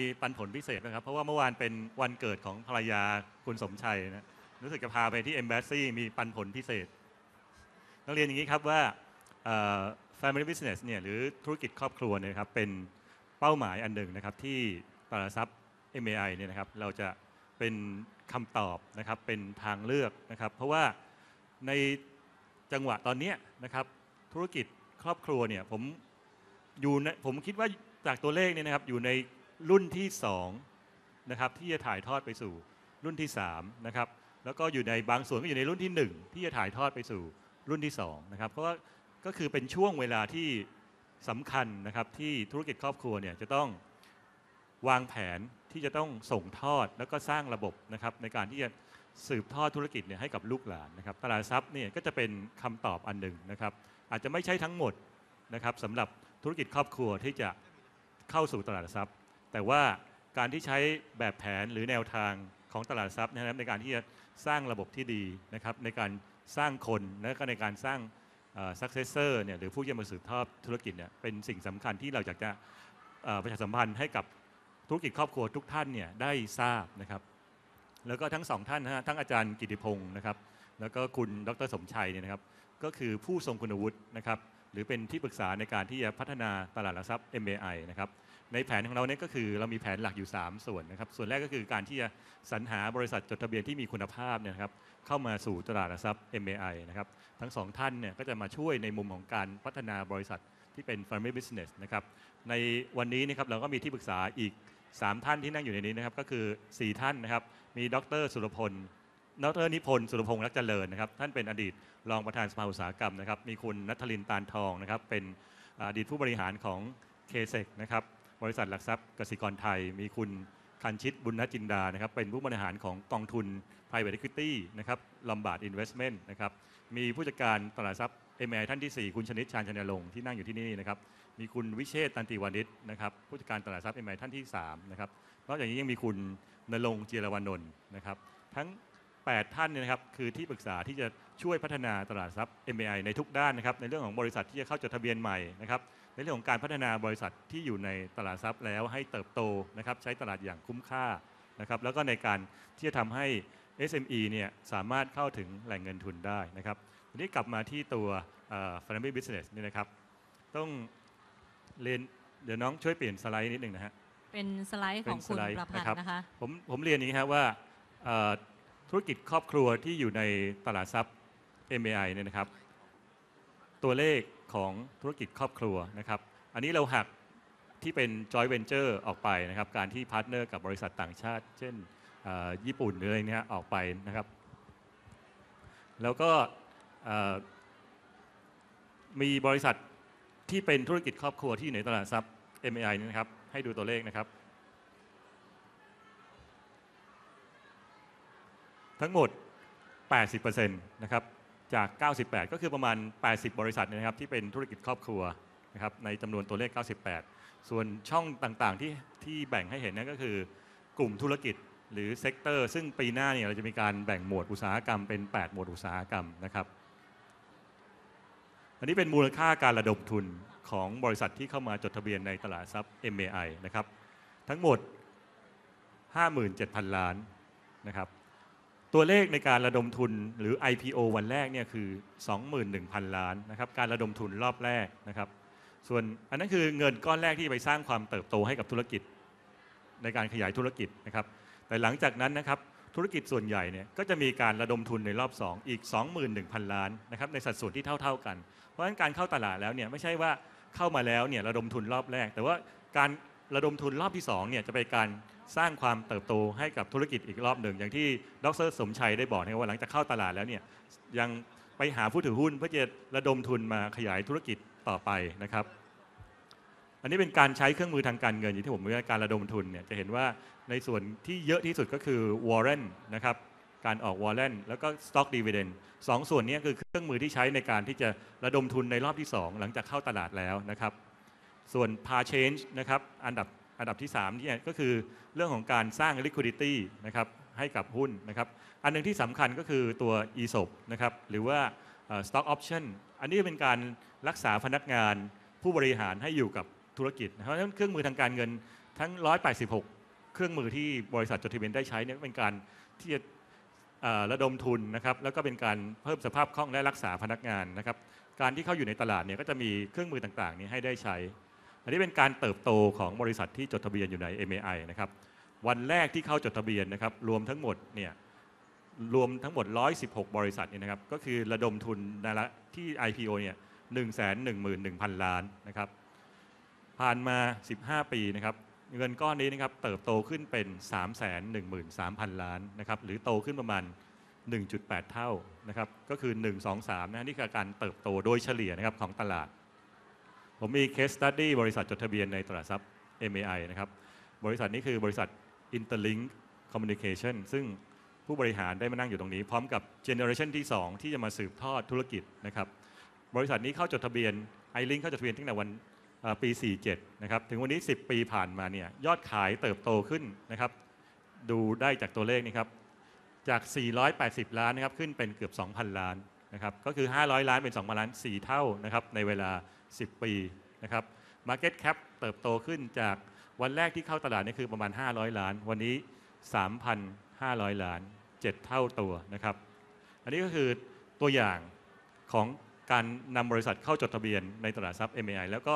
มีปันผลพิเศษนะครับ เพราะว่าเมื่อวานเป็นวันเกิดของภรรยาคุณสมชัยนะรู้สึกจะพาไปที่ Embassy มีปันผลพิเศษต้องเรียนอย่างนี้ครับว่า Family Business เนี่ยหรือธุรกิจครอบครัวเนี่ยครับเป็นเป้าหมายอันหนึ่งนะครับที่ตลาดทรัพย์ MAI เนี่ยนะครับเราจะเป็นคำตอบนะครับเป็นทางเลือกนะครับ เพราะว่าในจังหวะตอนนี้นะครับธุรกิจครอบครัวเนี่ยผมอยู่ในผมคิดว่าจากตัวเลขเนี่ยนะครับอยู่ใน รุ่นที่2นะครับที่จะถ่ายทอดไปสู่รุ่นที่3นะครับแล้วก็อยู่ในบางส่วนก็อยู่ในรุ่นที่ 1 ที่จะถ่ายทอดไปสู่รุ่นที่2นะครับเพราะว่าก็คือเป็นช่วงเวลาที่สำคัญนะครับที่ธุรกิจครอบครัวเนี่ยจะต้องวางแผนที่จะต้องส่งทอดแล้วก็สร้างระบบนะครับในการที่จะสืบทอดธุรกิจเนี่ยให้กับลูกหลานนะครับตลาดทรัพย์เนี่ยก็จะเป็นคำตอบอันหนึ่งนะครับอาจจะไม่ใช่ทั้งหมดนะครับสำหรับธุรกิจครอบครัวที่จะเข้าสู่ตลาดทรัพย์ แต่ว่าการที่ใช้แบบแผนหรือแนวทางของตลาดทรัพย์นะครับในการที่จะสร้างระบบที่ดีนะครับในการสร้างคนและก็ในการสร้าง successor เนี่ยหรือผู้จะมาสืบทอดธุรกิจเนี่ยเป็นสิ่งสำคัญที่เราอยากจะประชาสัมพันธ์ให้กับธุรกิจครอบครัวทุกท่านเนี่ยได้ทราบนะครับแล้วก็ทั้งสองท่านนะฮะทั้งอาจารย์กิติพงศ์นะครับแล้วก็คุณดรสมชัยเนี่ยนะครับก็คือผู้ทรงคุณวุฒินะครับหรือเป็นที่ปรึกษาในการที่จะพัฒนาตลาดหลักทรัพย์ MAI นะครับ ในแผนของเราเนี่ยก็คือเรามีแผนหลักอยู่ 3 ส่วนนะครับ ส่วนแรกก็คือการที่จะสรรหาบริษัทจดทะเบียนที่มีคุณภาพเนี่ยครับเข้ามาสู่ตลาดหลักทรัพย์ MAI นะครับทั้งสองท่านเนี่ยก็จะมาช่วยในมุมของการพัฒนาบริษัทที่เป็น Family Business นะครับในวันนี้นะครับเราก็มีที่ปรึกษาอีก 3 ท่านที่นั่งอยู่ในนี้นะครับก็คือ 4 ท่านนะครับมีดรสุรพลดรนิพนธ์สุรพงษ์รักเจริญนะครับท่านเป็นอดีตรองประธานสภาอุตสาหกรรมนะครับมีคุณนัทลินตาลทองนะครับเป็นอดีตผู้บริหารของเคเซกนะครับ บริษัทหลักทรัพย์กสิกรไทย มีคุณคันชิตบุญนจินดานะครับเป็นผู้บริหารของกองทุน private equity นะครับลำบาด investment นะครับมีผู้จัดการตลาดทรัพย์ MI ท่านที่ 4 คุณชนิดชาญชนลงที่นั่งอยู่ที่นี่นะครับมีคุณวิเชษตันติวานิชนะครับผู้จัดการตลาดทรัพย์ MI ท่านที่3นะครับนอกจากนี้ยังมีคุณนรงค์เจรวานนท์นะครับทั้ง 8 ท่านเนี่ยนะครับคือที่ปรึกษาที่จะช่วยพัฒนาตลาดทรัพย์ MAI ในทุกด้านนะครับในเรื่องของบริษัทที่จะเข้าจดทะเบียนใหม่นะครับ ในเรื่องของการพัฒนาบริษัทที่อยู่ในตลาดทรัพย์แล้วให้เติบโตนะครับใช้ตลาดอย่างคุ้มค่านะครับแล้วก็ในการที่จะทำให้ SME เนี่ยสามารถเข้าถึงแหล่งเงินทุนได้นะครับทีนี้กลับมาที่ตัวเอ่อ Family Business นี่นะครับ ต้องเรียนเดี๋ยวน้องช่วยเปลี่ยนสไลด์นิดหนึ่งนะฮะเป็นสไลด์ของเป็นคุณสไลด์ประพันนะครับธ์นะคะผมผมเรียนอย่างนี้ครับว่าเอ่อธุรกิจครอบครัวที่อยู่ในตลาดทรัพย์ MAI เนี่ยนะครับ ตัวเลข ของธุรกิจครอบครัวนะครับ อันนี้เราหักที่เป็น joint venture ออกไปนะครับ การที่พาร์ทเนอร์กับบริษัทต่างชาติ เช่นญี่ปุ่นหรืออะไรเนี้ยออกไปนะครับ แล้วก็มีบริษัทที่เป็นธุรกิจครอบครัวที่อยู่ในตลาดทรัพย์ MAI นี่นะครับ ให้ดูตัวเลขนะครับ ทั้งหมด 80%นะครับ จาก 98 ก็คือประมาณ 80 บริษัทเนยนะครับที่เป็นธุรกิจครอบครัวนะครับในจำนวนตัวเลข 98 ส่วนช่องต่างๆที่ที่แบ่งให้เห็นนั่นก็คือกลุ่มธุรกิจหรือเซกเตอร์ซึ่งปีหน้าเนี่ยเราจะมีการแบ่งหมวดอุตสาหกรรมเป็น 8 หมวดอุตสาหกรรมนะครับ อันนี้เป็นมูลค่าการระดมทุนของบริษัทที่เข้ามาจดทะเบียนในตลาดทรัพย์ MAI นะครับทั้งหมด 57,000 ล้านนะครับ ตัวเลขในการระดมทุนหรือ IPO วันแรกเนี่ยคือ 21,000 ล้านนะครับการระดมทุนรอบแรกนะครับ ส่วนอันนั้นคือเงินก้อนแรกที่ไปสร้างความเติบโตให้กับธุรกิจ ในการขยายธุรกิจนะครับ แต่หลังจากนั้นนะครับธุรกิจส่วนใหญ่เนี่ยก็จะมีการระดมทุนในรอบ 2 อีก 21,000 ล้านนะครับในสัดส่วนที่เท่า ๆกัน เพราะฉะนั้นการเข้าตลาดแล้วเนี่ยไม่ใช่ว่าเข้ามาแล้วเนี่ยระดมทุนรอบแรก แต่ว่าการระดมทุนรอบที่2เนี่ยจะเป็นการ สร้างความเติบโตให้กับธุรกิจอีกรอบหนึ่ง อย่างที่ดรสมชัยได้บอกนะครับว่าหลังจากเข้าตลาดแล้วเนี่ยยังไปหาผู้ถือหุ้นเพื่อจะระดมทุนมาขยายธุรกิจต่อไปนะครับ อันนี้เป็นการใช้เครื่องมือทางการเงินอย่างที่ผมบอกว่าการระดมทุนเนี่ยจะเห็นว่าในส่วนที่เยอะที่สุดก็คือวอร์เรนนะครับการออกวอร์เรนแล้วก็สต็อกดีเวเดนสองส่วนนี้คือเครื่องมือที่ใช้ในการที่จะระดมทุนในรอบที่ 2 หลังจากเข้าตลาดแล้วนะครับ ส่วน par change นะครับอันดับ อันดับที่3เนี่ยก็คือเรื่องของการสร้าง liquidity นะครับให้กับหุ้นนะครับ อันหนึงที่สำคัญก็คือตัว ESOP นะครับหรือว่า stock option อันนี้เป็นการรักษาพนักงานผู้บริหารให้อยู่กับธุรกิจเพราะฉะนั้นเครื่องมือทางการเงินทั้ง 186 เครื่องมือที่บริษัทจดทะเบียนได้ใช้เนี่ยเป็นการที่จะระดมทุนนะครับแล้วก็เป็นการเพิ่มสภาพคล่องและรักษาพนักงานนะครับการที่เข้าอยู่ในตลาดเนี่ยก็จะมีเครื่องมือต่างๆนี้ให้ได้ใช้ อันนี้เป็นการเติบโตของบริษัทที่จดทะเบียนอยู่ใน MAI นะครับวันแรกที่เข้าจดทะเบียนนะครับรวมทั้งหมดเนี่ยรวมทั้งหมด 116 บริษัทเนี่ยนะครับก็คือระดมทุนในละที่ IPO เนี่ย111,000 ล้านนะครับผ่านมา 15 ปีนะครับเงินก้อนนี้นะครับเติบโตขึ้นเป็น 313,000 ล้านนะครับหรือโตขึ้นประมาณ 1.8 เท่านะครับก็คือ 1 2 3นะนี่คือการเติบโตโดยเฉลี่ยนะครับของตลาด ผมมี case study บริษัทจดทะเบียนในตลาดทรัพย์ MAI นะครับ บริษัทนี้คือบริษัท Interlink Communication ซึ่งผู้บริหารได้มานั่งอยู่ตรงนี้ พร้อมกับเจเนอเรชันที่ 2 ที่จะมาสืบทอดธุรกิจนะครับ บริษัทนี้เข้าจดทะเบียน iLink เข้าจดทะเบียนตั้งแต่วันเอ่อปี 47 นะครับ ถึงวันนี้ 10 ปีผ่านมาเนี่ยยอดขายเติบโตขึ้นนะครับ ดูได้จากตัวเลขนี้ครับ จาก 480 ล้านนะครับ ขึ้นเป็นเกือบ 2,000 ล้านนะครับ ก็คือ 500 ล้านเป็น 2,000 ล้าน 4 เท่านะครับ ในเวลา 10 ปีนะครับ Market Cap เติบโตขึ้นจากวันแรกที่เข้าตลาดนี่คือประมาณ 500 ล้าน วันนี้ 3,500 ล้าน 7 เท่าตัวนะครับ อันนี้ก็คือตัวอย่างของการนำบริษัทเข้าจดทะเบียนในตลาดทรัพย์ MAI แล้วก็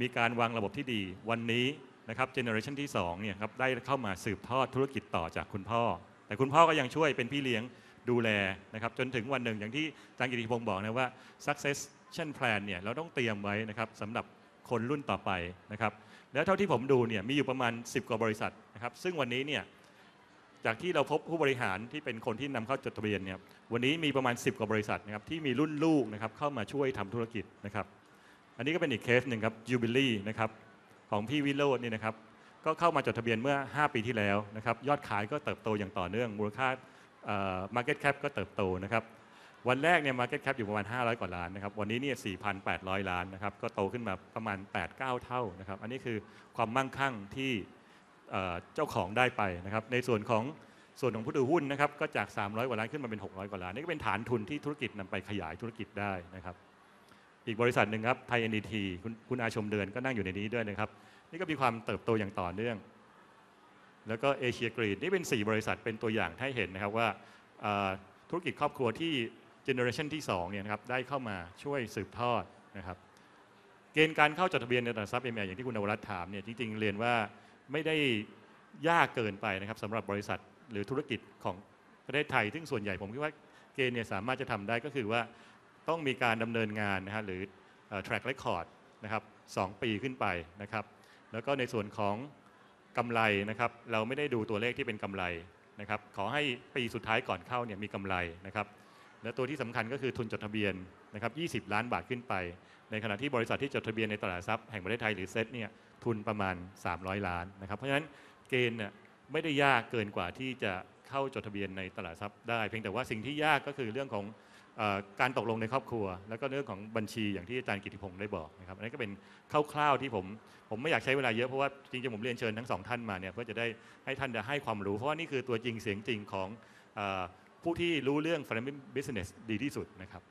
มีการวางระบบที่ดี วันนี้นะครับเจเนอเรชันที่2เนี่ยครับได้เข้ามาสืบทอดธุรกิจต่อจากคุณพ่อ แต่คุณพ่อก็ยังช่วยเป็นพี่เลี้ยงดูแลนะครับจนถึงวันหนึ่งอย่างที่อาจารย์กิติพงศ์บอกนะว่า success succession plan เนี่ยเราต้องเตรียมไว้นะครับสำหรับคนรุ่นต่อไปนะครับแล้วเท่าที่ผมดูเนี่ยมีอยู่ประมาณ 10 กว่าบริษัทนะครับซึ่งวันนี้เนี่ยจากที่เราพบผู้บริหารที่เป็นคนที่นำเข้าจดทะเบียนเนี่ยวันนี้มีประมาณ 10 กว่าบริษัทนะครับที่มีรุ่นลูกนะครับเข้ามาช่วยทำธุรกิจนะครับอันนี้ก็เป็นอีกเคสหนึ่งครับยูบิลี่นะครับของพี่วิโรจน์นี่นะครับก็เข้ามาจดทะเบียนเมื่อ 5 ปีที่แล้วนะครับยอดขายก็เติบโตอย่างต่อเนื่องมูลค่า market cap ก็เติบโตนะครับ วันแรกเนี่ย market cap อยู่ประมาณ 500 กว่าล้านนะครับ วันนี้เนี่ย 4,800 ล้านนะครับ ก็โตขึ้นมาประมาณ 8-9 เท่านะครับ อันนี้คือความมั่งคั่งที่เจ้าของได้ไปนะครับ ในส่วนของส่วนของผู้ถือหุ้นนะครับ ก็จาก 300 กว่าล้านขึ้นมาเป็น 600 กว่าล้าน นี่ก็เป็นฐานทุนที่ธุรกิจนำไปขยายธุรกิจได้นะครับ อีกบริษัทหนึ่งครับไทย NDT คุณคุณอาชมเดือนก็นั่งอยู่ในนี้ด้วยนะครับ นี่ก็มีความเติบโตอย่างต่อเนื่อง แล้วก็เอเชียกรีนนี่เป็น 4 บริษัทเป็นตัวอย่างให้เห็นนะครับว่าธุรกิจครอบครัวที่ เจเนอเรชันที่2เนี่ยนะครับได้เข้ามาช่วยสืบทอดนะครับเกณฑ์การเข้าจดทะเบียนในตลาดทรัพย์เอ็มอย่างที่คุณนวรัตน์ถามเนี่ยจริงๆเรียนว่าไม่ได้ยากเกินไปนะครับสำหรับบริษัทหรือธุรกิจของประเทศไทย ซึ่งส่วนใหญ่ผมคิดว่าเกณฑ์เนี่ยสามารถจะทำได้ก็คือว่าต้องมีการดำเนินงานนะฮะหรือเอ่อ track record นะครับสองปีขึ้นไปนะครับ แล้วก็ในส่วนของกำไรนะครับ เราไม่ได้ดูตัวเลขที่เป็นกำไรนะครับ ขอให้ปีสุดท้ายก่อนเข้าเนี่ยมีกำไรนะครับ และตัวที่สำคัญก็คือทุนจดทะเบียนนะครับ 20 ล้านบาทขึ้นไป ในขณะที่บริษัทที่จดทะเบียนในตลาดทรัพย์แห่งประเทศไทยหรือเซ็ตเนี่ยทุนประมาณ 300 ล้านนะครับเพราะฉะนั้นเกณฑ์เนี่ยไม่ได้ยากเกินกว่าที่จะเข้าจดทะเบียนในตลาดทรัพย์ได้ เพียงแต่ว่าสิ่งที่ยากก็คือเรื่องของอการตกลงในครอบครัว แล้วก็เรื่องของบัญชีอย่างที่อาจารย์กิติพงศ์ได้บอกนะครับอันนี้ก็เป็นคร่าวๆที่ผมผมไม่อยากใช้เวลาเยอะเพราะว่าจริงๆผมเรียนเชิญทั้งสองท่านมาเนี่ยเพื่อจะได้ให้ท่านจะให้ความรู้ เพราะว่านี่คือตัวจริงเสียงจริงของ ผู้ที่รู้เรื่อง Finance Business ดีที่สุดนะครับ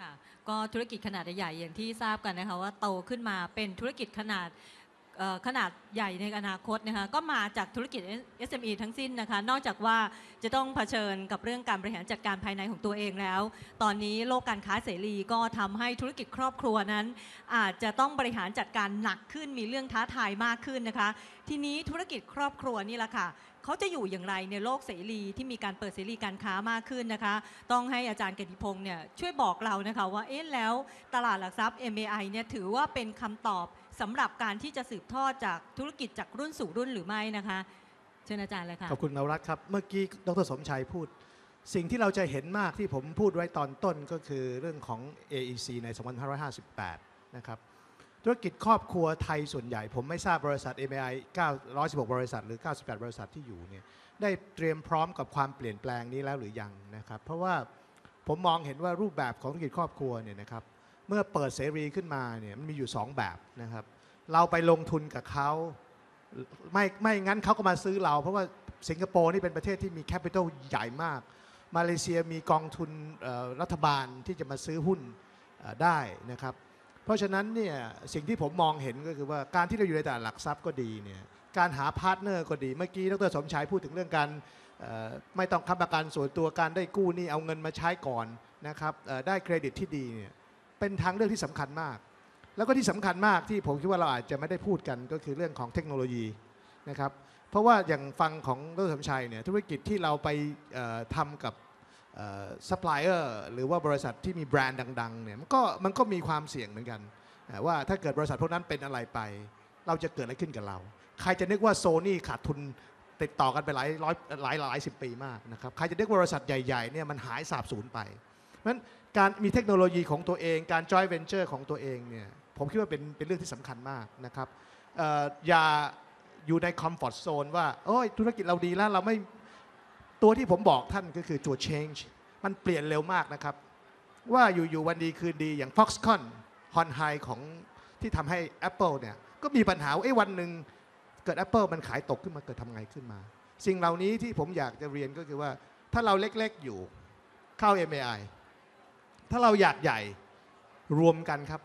ค่ะก็ธุรกิจขนาดใหญ่อย่างที่ทราบกันนะคะว่าโตขึ้นมาเป็นธุรกิจขนาด ขนาดใหญ่ในอนาคตนะคะก็มาจากธุรกิจ SME ทั้งสิ้นนะคะนอกจากว่าจะต้องเผชิญกับเรื่องการบริหารจัดการภายในของตัวเองแล้ว ตอนนี้โลกการค้าเสรีก็ทำให้ธุรกิจครอบครัวนั้น อาจจะต้องบริหารจัดการหนักขึ้นมีเรื่องท้าทายมากขึ้นนะคะ ทีนี้ธุรกิจครอบครัวนี่แหละค่ะเขาจะอยู่อย่างไรในโลกเสรีที่มีการเปิดเสรีการค้ามากขึ้นนะคะ ต้องให้อาจารย์เกติพงศ์เนี่ยช่วยบอกเรานะคะว่าเอ๊ะแล้วตลาดหลักทรัพย์ MAI เนี่ยถือว่าเป็นคำตอบ สำหรับการที่จะสืบทอดจากธุรกิจจากรุ่นสู่รุ่นหรือไม่นะคะเชิญอาจารย์เลยค่ะขอบคุณนวรัตครับ เมื่อกี้ดรสมชัยพูด สิ่งที่เราจะเห็นมากที่ผมพูดไว้ตอนต้นก็คือเรื่องของ AEC ใน 2558 นะครับธุรกิจครอบครัวไทยส่วนใหญ่ ผมไม่ทราบบริษัท MAI 916 บริษัท หรือ 98 บริษัทที่อยู่เนี่ยได้เตรียมพร้อมกับความเปลี่ยนแปลงนี้แล้วหรือยังนะครับ เพราะว่าผมมองเห็นว่ารูปแบบของธุรกิจครอบครัวเนี่ยนะครับ เมื่อเปิดเสรีขึ้นมาเนี่ยมันมีอยู่ 2 แบบนะครับ เราไปลงทุนกับเขาไม่ไม่งั้นเขาก็มาซื้อเรา เพราะว่าสิงคโปร์นี่เป็นประเทศที่มีแคปิตอลใหญ่มาก มาเลเซียมีกองทุนรัฐบาลที่จะมาซื้อหุ้นได้นะครับ เพราะฉะนั้นเนี่ยสิ่งที่ผมมองเห็นก็คือว่าการที่เราอยู่ในตลาดหลักทรัพย์ก็ดีเนี่ยการหาพาร์ทเนอร์ก็ดี เมื่อกี้ดรสมชายพูดถึงเรื่องการไม่ต้องค้ำประกันส่วนตัวการได้กู้นี่เอาเงินมาใช้ก่อนนะครับได้เครดิตที่ดีเนี่ย เป็นทางเลือกที่สำคัญมาก แล้วก็ที่สำคัญมากที่ผมคิดว่าเราอาจจะไม่ได้พูดกันก็คือเรื่องของเทคโนโลยีนะครับเพราะว่าอย่างฟังของดรสมชัยเนี่ยธุรกิจที่เราไปเอ่อทำกับซัพพลายเออร์หรือว่าบริษัทที่มีแบรนด์ดังๆเนี่ยมันก็มันก็มีความเสี่ยงเหมือนกันเอ่ว่าถ้าเกิดบริษัทพวกนั้นเป็นอะไรไป เราจะเกิดอะไรขึ้นกับเรา ใครจะนึกว่าโซนี่ขาดทุนติดต่อกันไปหลายร้อยหลายหลายสิบปีมากนะครับใครจะนึกว่าบริษัทใหญ่ๆเนี่ยมันหายสาบสูญไปเพราะฉะนั้น การมีเทคโนโลยีของตัวเอง การ joint venture ของตัวเองเนี่ยผมคิดว่าเป็นเป็นเรื่องที่สำคัญมากนะครับอออย่าอยู่ใน comfort zone ว่าโอ้ยธุรกิจเราดีแล้วเราไม่ตัวที่ผมบอกท่านก็คือตัว change มันเปลี่ยนเร็วมากนะครับ ว่าอยู่ๆวันดีคืนดีอย่าง Foxconn h o n h i ของที่ทำให้ Apple เนี่ยก็มีปัญหาว่าเอ้วันหนึ่งเกิด Apple มันขายตกขึ้นมาเกิดทำไงขึ้นมา สิ่งเหล่านี้ที่ผมอยากจะเรียนก็คือว่าถ้าเราเล็กๆอยู่เข้า MAI ถ้าเราอยากใหญ่รวมกันครับ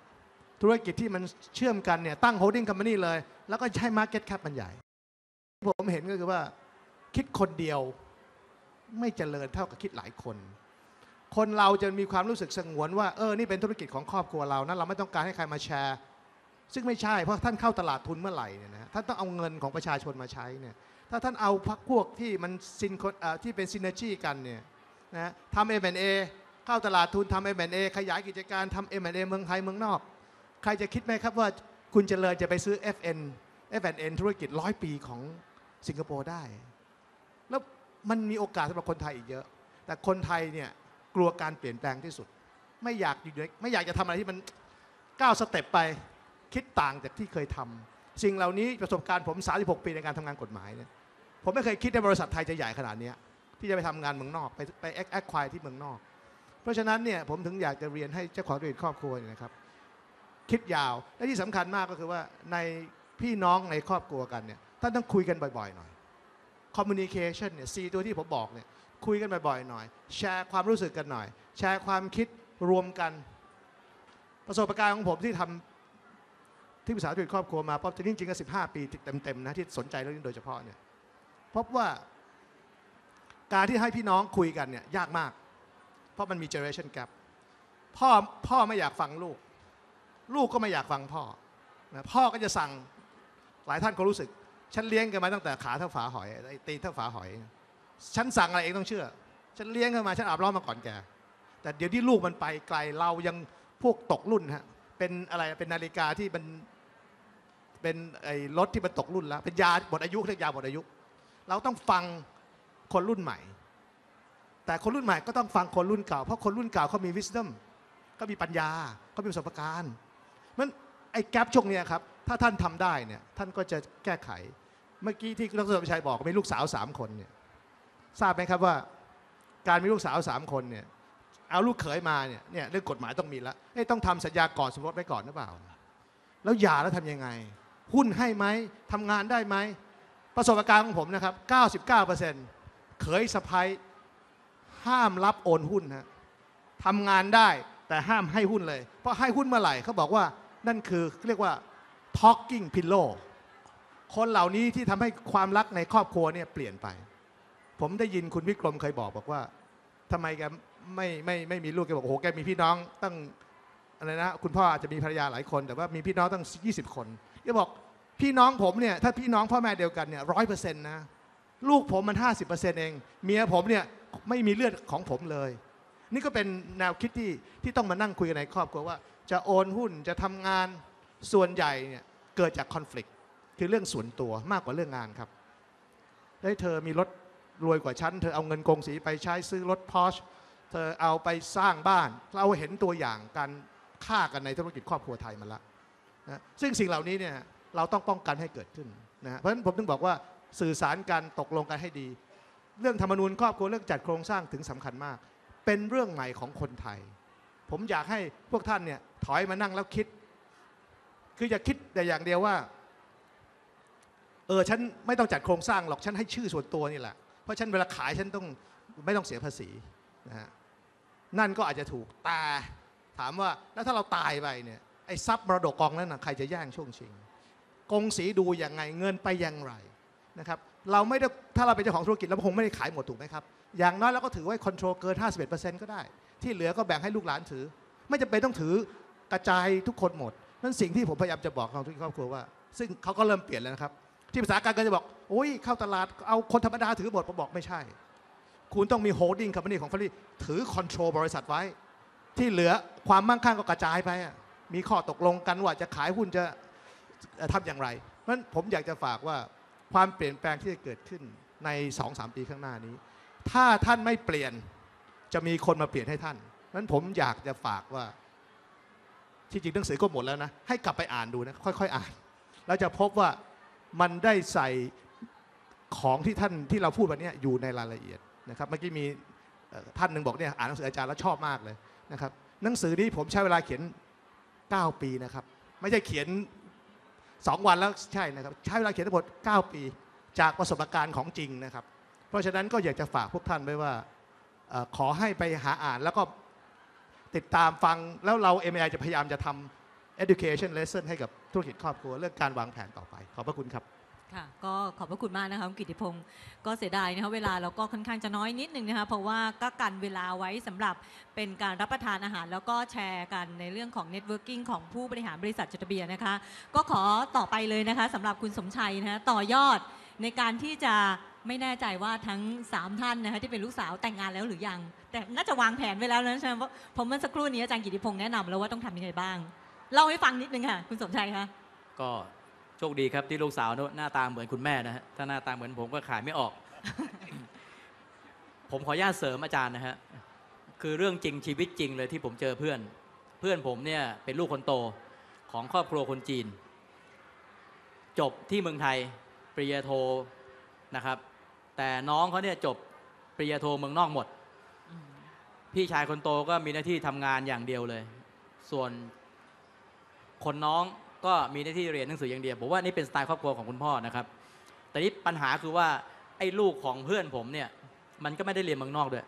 ธุรกิจที่มันเชื่อมกันเนี่ยตั้ง holding company เลย แล้วก็ใช้ market cap มันใหญ่ ผมเห็นก็คือว่า คิดคนเดียวไม่เจริญเท่ากับคิดหลายคน คนเราจะมีความรู้สึกสงวนว่าเออนี่เป็นธุรกิจของครอบครัวเรานะเราไม่ต้องการให้ใครมาแชร์ ซึ่งไม่ใช่เพราะท่านเข้าตลาดทุนเมื่อไหร่เนี่ยนะท่านต้องเอาเงินของประชาชนมาใช้เนี่ยถ้าท่านเอาพักพวกที่มันซินที่เป็นซินเนจีกันเนี่ยนะทำเอ็มเอ เข้าตลาดทุนทำเอ็มเอขยายกิจการทำเอ็มเอเมืองไทยเมืองนอก ใครจะคิดไหมครับว่าคุณเจริญจะไปซื้อ FN F&N ธุรกิจร้อยปีของสิงคโปร์ได้ แล้วมันมีโอกาสสำหรับคนไทยอีกเยอะ แต่คนไทยเนี่ยกลัวการเปลี่ยนแปลงที่สุด ไม่อยากอยู่ไม่อยากจะทำอะไรที่มันก้าวสเต็ปไปคิดต่างจากที่เคยทำสิ่งเหล่านี้ประสบการณ์ผม 36 ปีในการทำงานกฎหมายเนี่ยผมไม่เคยคิดว่าบริษัทไทยจะใหญ่ขนาดนี้ที่จะไปทำงานเมืองนอก ไปไปแอคแอคควายที่เมืองนอก เพราะฉะนั้นเนี่ยผมถึงอยากจะเรียนให้เจ้าของธุรกิจครอบครัวเนี่ยนะครับ คิดยาวและที่สำคัญมากก็คือว่าในพี่น้องในครอบครัวกันเนี่ยท่านต้องคุยกันบ่อยๆหน่อย communication เนี่ย C ตัวที่ผมบอกเนี่ยคุยกันบ่อยๆหน่อย แชร์ความรู้สึกกันหน่อย แชร์ความคิดรวมกัน ประสบการณ์ของผมที่ทำที่ปรึกษาธุรกิจครอบครัวมาเพราะจริงๆก็15ปีเต็มๆนะที่สนใจเรื่องนี้โดยเฉพาะเนี่ยพบว่าการที่ให้พี่น้องคุยกันเนี่ยยากมาก เพราะมันมี generation gap พ่อพ่อไม่อยากฟังลูก ลูกก็ไม่อยากฟังพ่อนะพ่อก็จะสั่งหลายท่านก็รู้สึก ฉันเลี้ยงกันมาตั้งแต่ขาเท่าฝาหอยตีเท่าฝาหอย ฉันสั่งอะไรเองต้องเชื่อ ฉันเลี้ยงกันมาฉันอาบร้อนมาก่อนแกแต่เดี๋ยวที่ลูกมันไปไกลเรายังพวกตกรุ่นฮะเป็นอะไรเป็นนาฬิกาที่มันเป็นไอ้รถที่มันตกรุ่นแล้ว เป็นยาหมดอายุเรียกยาหมดอายุ เราต้องฟังคนรุ่นใหม่ แต่คนรุ่นใหม่ก็ต้องฟังคนรุ่นเก่า เพราะคนรุ่นเก่าเขามี wisdom เขามีปัญญาเขามีประสบการณ์มันไอ้แกลบช่วงเนี้ยครับถ้าท่านทำได้เนี่ยท่านก็จะแก้ไข เมื่อกี้ที่ดรสมชัยบอกมีลูกสาวสามคนเนี่ยทราบไหมครับว่าการมีลูกสาวสามคนเนี่ยเอาลูกเขยมาเนี่ยเนี่ยเรื่องกฎหมายต้องมีแล้วเอ้ต้องทำสัญญาก่อนสมรสไว้ก่อนหรือเปล่า แล้วหย่าแล้วทำยังไง หุ้นให้ไหมทำงานได้ไหมประสบการณ์ของผมนะครับ 99%เขยสะพ้าย ห้ามรับโอนหุ้นฮะทำงานได้แต่ห้ามให้หุ้นเลย เพราะให้หุ้นเมื่อไหร่เขาบอกว่านั่นคือเรียกว่า talking pillow คนเหล่านี้ที่ทำให้ความรักในครอบครัวเนี่ยเปลี่ยนไป ผมได้ยินคุณวิกรมเคยบอกบอกว่าทำไมแกไม่ไม่ไม่มีลูกแกบอกโอ้โหแกมีพี่น้องตั้งอะไรนะคุณพ่ออาจจะมีภรรยาหลายคน แต่ว่ามีพี่น้องตั้ง 20 คนแกบอกพี่น้องผมเนี่ยถ้าพี่น้องพ่อแม่เดียวกันเนี่ยร้อยเปอร์เซ็นต์นะลูกผมมัน 50%เอง เมียผมเนี่ย ไม่มีเลือดของผมเลย นี่ก็เป็นแนวคิดที่ที่ต้องมานั่งคุยกันในครอบครัวว่า จะโอนหุ้นจะทำงานส่วนใหญ่เนี่ยเกิดจากคอน FLICT คือเรื่องส่วนตัวมากกว่าเรื่องงานครับได้เธอมีรถรวยกว่าฉัน เธอเอาเงินกงสีไปใช้ซื้อรถพอชเธอเอาไปสร้างบ้าน เราเห็นตัวอย่างการฆ่ากันในธุรกิจครอบครัวไทยมาแล้วนะซึ่งสิ่งเหล่านี้เนี่ยเราต้องป้องกันให้เกิดขึ้นนะเพราะฉะนั้นผมถึงบอกว่าสื่อสารกันตกลงกันให้ดี เรื่องธรรมนูญครอบครัวเรื่องจัดโครงสร้างถึงสำคัญมาก เป็นเรื่องใหม่ของคนไทย ผมอยากให้พวกท่านเนี่ยถอยมานั่งแล้วคิด คืออย่าคิดแต่อย่างเดียวว่าเออฉันไม่ต้องจัดโครงสร้างหรอกฉันให้ชื่อส่วนตัวนี่แหละเพราะฉันเวลาขายฉันต้องไม่ต้องเสียภาษีนะฮะนั่นก็อาจจะถูกแต่ถามว่าแล้วถ้าเราตายไปเนี่ยไอ้ทรัพย์มรดกกองนั้นนะใครจะแย่งช่วงชิงกงสีดูอย่างไงเงินไปอย่างไรนะครับ เราไม่ได้ถ้าเราเป็นเจ้าของธุรกิจเราคงไม่ได้ขายหมดถูกไหมครับ อย่างน้อยเราก็ถือไว้คอนโทรลเกิน 51%ก็ได้ ที่เหลือก็แบ่งให้ลูกหลานถือ ไม่จำเป็นต้องถือกระจายทุกคนหมด นั่นสิ่งที่ผมพยายามจะบอกกับทุกครอบครัวว่า ซึ่งเขาก็เริ่มเปลี่ยนแล้วนะครับ ที่ภาษาการก็จะบอกโอ้ยเข้าตลาดเอาคนธรรมดาถือหมดผมบอกไม่ใช่ คุณต้องมีโฮลดิ้งค o m พานีของฟรีถือคอนโทรลบริษัทไว้ ที่เหลือความมั่งคั่งก็กระจายไปมีข้อตกลงกันว่าจะขายหุ้นจะเอ่อทำอย่างไรเพราะฉะนั้นผมอยากจะฝากว่า ความเปลี่ยนแปลงที่จะเกิดขึ้นใน 2-3 ปีข้างหน้านี้ ถ้าท่านไม่เปลี่ยนจะมีคนมาเปลี่ยนให้ท่านนั้นผมอยากจะฝากว่าที่จริงหนังสือก็หมดแล้วนะ ให้กลับไปอ่านดูนะ ค่อยๆ อ่าน แล้วจะพบว่ามันได้ใส่ของที่ท่านที่เราพูดวันนี้อยู่ในรายละเอียดนะครับเมื่อกี้มีท่านหนึ่งบอกเนี่ยอ่านหนังสืออาจารย์แล้วชอบมากเลยนะครับหนังสือนี้ผมใช้เวลาเขียน 9 ปีนะครับ ไม่ใช่เขียน 2 วันแล้วใช่นะครับใช้เวลาเขียนทั้งหมด 9 ปี จากประสบการณ์ของจริงนะครับ เพราะฉะนั้นก็อยากจะฝากพวกท่านไว้ว่าอขอให้ไปหาอ่านแล้วก็ติดตามฟังแล้วเรา MI จะพยายามจะทำ education lesson ให้กับธุรกิจครอบครัวเรื่องการวางแผนต่อไป ขอบพระคุณครับ ค่ะก็ขอบพระคุณมากนะคะคุณกิติพงศ์ก็เสียดายนะคะเวลาเราก็ค่อนข้างจะน้อยนิดนึงนะคะเพราะว่าก็กันเวลาไว้สำหรับเป็นการรับประทานอาหาร แล้วก็แชร์กันในเรื่องของ networking ของผู้บริหารบริษัทจดทะเบียนนะคะ ก็ขอต่อไปเลยนะคะสำหรับคุณสมชัยนะคะต่อยอดในการที่จะไม่แน่ใจว่าทั้ง 3 ท่านนะคะที่เป็นลูกสาวแต่งงานแล้วหรือยัง แต่น่าจะวางแผนไว้แล้วนะใช่ไหมเพราะเมื่อสักครู่นี้อาจารย์กิติพงศ์แนะนำแล้วว่าต้องทำยังไงบ้างเล่าให้ฟังนิดนึงค่ะคุณสมชัยคะก็ โชคดีครับที่ลูกสาวหน้าตาเหมือนคุณแม่นะฮะถ้าหน้าตาเหมือนผมก็ขายไม่ออก ผมขออนุญาตเสริมอาจารย์นะฮะคือเรื่องจริงชีวิตจริงเลยที่ผมเจอเพื่อน เพื่อนผมเนี่ยเป็นลูกคนโตของครอบครัวคนจีน จบที่เมืองไทยปริญญาโทนะครับ แต่น้องเขาเนี่ยจบปริญญาโทเมืองนอกหมด พี่ชายคนโตก็มีหน้าที่ทำงานอย่างเดียวเลย ส่วนคนน้อง ก็มีหน้าที่เรียนหนังสืออย่างเดียวผมว่านี่เป็นสไตล์ครอบครัวของคุณพ่อนะครับ แต่นี้ปัญหาคือว่าไอ้ลูกของเพื่อนผมเนี่ยมันก็ไม่ได้เรียนเมืองนอกด้วย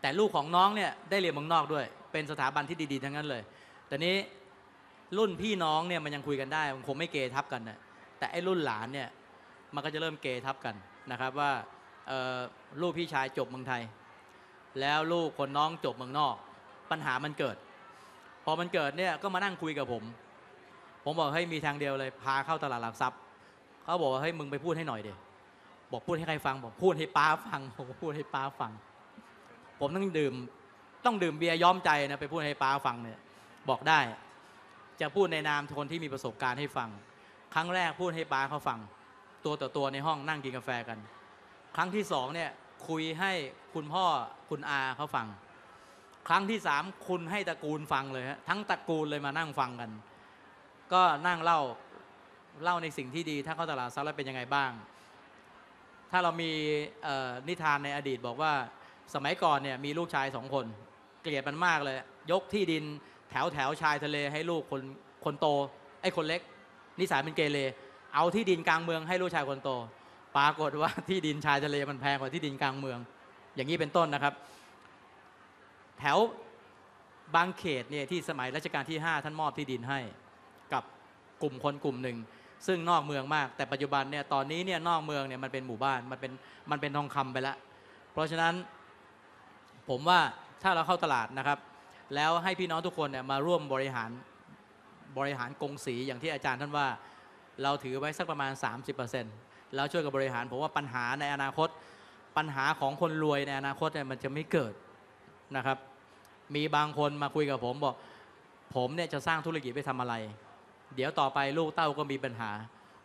แต่ลูกของน้องเนี่ยได้เรียนเมืองนอกด้วย เป็นสถาบันที่ดีๆทั้งนั้นเลย แต่นี้รุ่นพี่น้องเนี่ยมันยังคุยกันได้มันคงไม่เกทับกันนะแต่ไอ้รุ่นหลานเนี่ยมันก็จะเริ่มเกทับกันนะครับว่าลูกพี่ชายจบเมืองไทย แล้วลูกคนน้องจบเมืองนอก ปัญหามันเกิด พอมันเกิดเนี่ยก็มานั่งคุยกับผม ผมบอกให้ยมีทางเดียวเลย พาเข้าตลาดหลักทรัพย์ เขาบอกว่าให้ยมึงไปพูดให้หน่อยเดียบอกพูดให้ใครฟังบอกพูดให้ป้าฟังผมพูดให้ป้าฟัง ผมต้องดื่ม ต้องดื่มเบียร์ย้อมใจนะไปพูดให้ป้าฟังเนี่ยบอกได้ จะพูดในนามคนที่มีประสบการณ์ให้ฟัง ครั้งแรกพูดให้ป้าเขาฟัง ตัวต่อตัวในห้องนั่งกินกาแฟกัน ครั้งที่สองเนี่ยคุยให้คุณพ่อคุณอาเขาฟัง ครั้งที่สามคุณให้ตระกูลฟังเลยฮะทั้งตระกูลเลยมานั่งฟังกัน ก็นั่งเล่าเล่าในสิ่งที่ดี ถ้าเข้าตลาดซับแล้วเป็นยังไงบ้าง ถ้าเรามีนิทานในอดีตบอกว่าสมัยก่อนเนี่ยมีลูกชายสองคน เกลียดมันมากเลย ยกที่ดินแถวแถวชายทะเลให้ลูกคนคนโตไอ้คนเล็ก นิสัยเป็นเกเรเอาที่ดินกลางเมืองให้ลูกชายคนโต ปรากฏว่าที่ดินชายทะเลมันแพงกว่าที่ดินกลางเมือง อย่างนี้เป็นต้นนะครับ แถวบางเขตเนี่ยที่สมัยรัชกาลที่ 5 ท่านมอบที่ดินให้ กับกลุ่มคนกลุ่มหนึ่ง ซึ่งนอกเมืองมาก แต่ปัจจุบันเนี่ยตอนนี้เนี่ยนอกเมืองเนี่ยมันเป็นหมู่บ้านมันเป็นมันเป็นทองคำไปแล้ว เพราะฉะนั้นผมว่าถ้าเราเข้าตลาดนะครับ แล้วให้พี่น้องทุกคนเนี่ยมาร่วมบริหารบริหารกงสีอย่างที่อาจารย์ท่านว่า เราถือไว้สักประมาณ 30%แล้วช่วยกับบริหารผมว่าปัญหาในอนาคต ปัญหาของคนรวยในอนาคตเนี่ยมันจะไม่เกิดนะครับ มีบางคนมาคุยกับผมบอก ผมเนี่ยจะสร้างธุรกิจไปทำอะไร เดี๋ยวต่อไปลูกเต้าก็มีปัญหา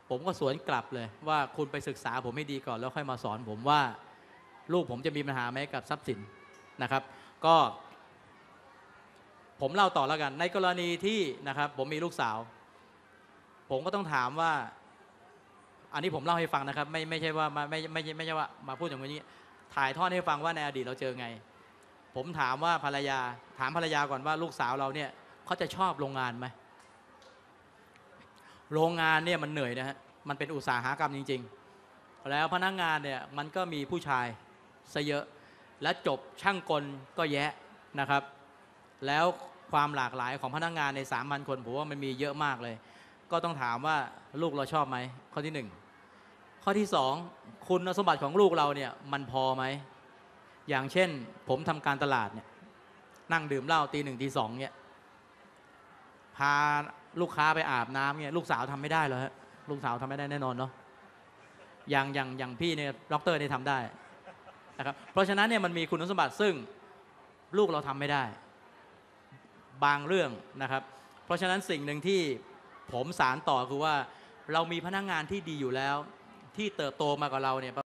ผมก็สวนกลับเลยว่าคุณไปศึกษาผมให้ดีก่อนแล้วค่อยมาสอนผมว่าลูกผมจะมีปัญหาไหมกับทรัพย์สินนะครับ ก็ ผมเล่าต่อแล้วกัน ในกรณีที่นะครับ ผมมีลูกสาว ผมก็ต้องถามว่า อันนี้ผมเล่าให้ฟังนะครับ ไม่ไม่ใช่ว่ามาไม่ไม่ไม่ใช่ว่ามาพูดอย่างนี้ ถ่ายทอดให้ฟังว่าในอดีตเราเจอไง ผมถามว่าภรรยา ถามภรรยาก่อนว่าลูกสาวเราเนี่ยเขาจะชอบโรงงานไหม โรงงานเนี่ยมันเหนื่อยนะฮะมันเป็นอุตสาหกรรมจริง ๆ แล้วพนักงานเนี่ยมันก็มีผู้ชายซะเยอะและจบช่างกลก็แยะนะครับ แล้วความหลากหลายของพนักงานในสามพันคนผมว่ามันมีเยอะมากเลย ก็ต้องถามว่าลูกเราชอบไหมข้อที่หนึ่งข้อที่สองคุณสมบัติของลูกเราเนี่ยมันพอไหมอย่างเช่น ผมทำการตลาดเนี่ยนั่งดื่มเหล้าตีหนึ่งตีสองเนี่ยพา ลูกค้าไปอาบน้ำเนี่ยลูกสาวทำไม่ได้เหรอฮะลูกสาวทำไม่ได้แน่นอนเนาะอย่างอย่างอย่างพี่เนี่ยด็อกเตอร์เนี่ยทำได้นะครับเพราะฉะนั้นเนี่ยมันมีคุณสมบัติซึ่งลูกเราทำไม่ได้ บางเรื่องนะครับ เพราะฉะนั้นสิ่งหนึ่งที่ผมสารต่อคือว่าเรามีพนักงานที่ดีอยู่แล้ว ที่เติบโตมากับเราเนี่ย